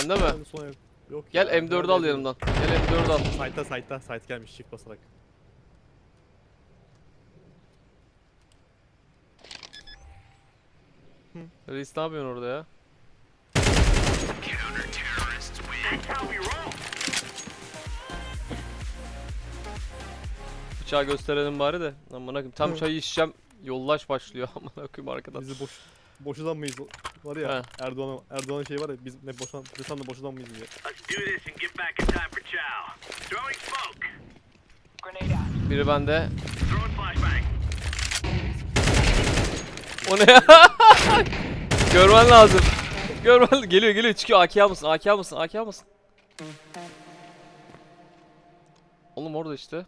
Sende mi? Yok. Yok Gel ya, M4'ü nerede al yanımdan. Gel M4'ü al. Site'da site'da site gelmiş çift basarak. Reis ne yapıyorsun orada ya? Bıçağı gösterelim bari de. Amına koyayım. Tam çayı içeceğim. Yollaş başlıyor. Amına koyayım arkadan. Bizi boş boşadan mıyız? Var ya. Erdoğan Erdoğan şey var ya biz ne boşan desem de boşadan mıyız diye. Biri bende. O ne ya? Görmen lazım. Görmen geliyor geliyor çıkıyor. AK mısın? AK mısın? AK mısın? Oğlum orada işte.